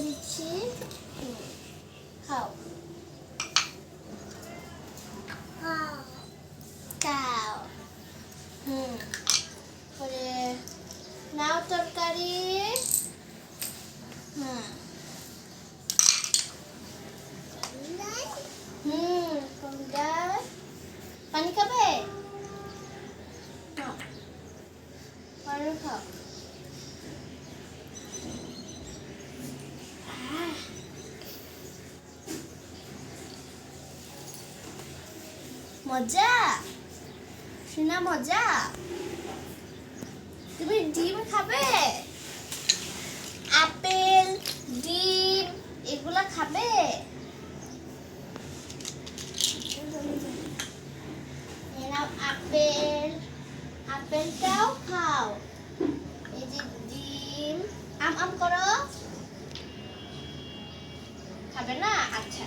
দিচ্ছি। হ্যাঁ। হ্যাঁ, খাও খাও হুম, করে নাও তরকারি। হুম। হুম কোনটা পানি খাবে? খাও পানি খাও মজা? শোনা মজা? তুমি ডিম খাবে? আপেল, ডিম, এগুলা খাবে? আপেল, আপেলটাও খাও। এই যে ডিম, আম আম করো খাবে না আচ্ছা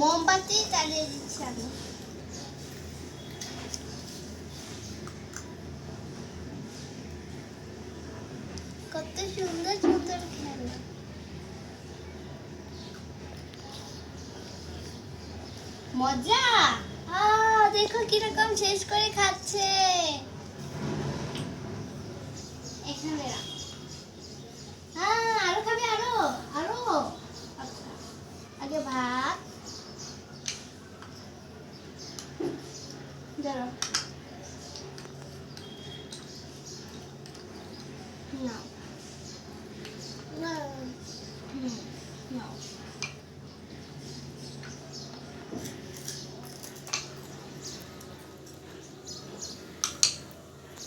মোমবাতি জ্বালিয়ে দিচ্ছি আমি। কত সুন্দর সুন্দর খেলা। মজা? আ দেখো কীরকম শেষ করে খাচ্ছে। এখানে রাখ। নাও নাও হুম নাও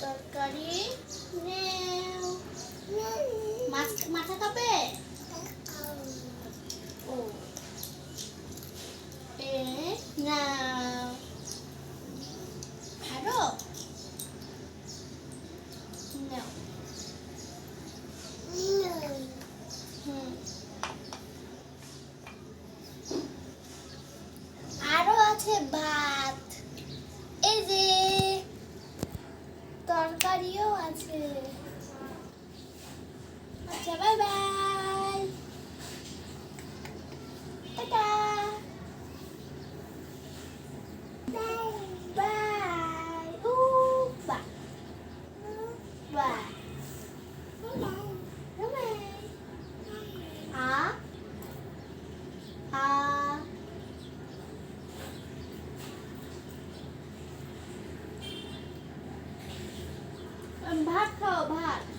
তরকারি নেও মাছ মাথা খাবে ও এ নাও আরও নাও হুম আছে ভাত। এই যে তরকারিও আছে। আচ্ছা বাই বাই ভাত খাও ভাত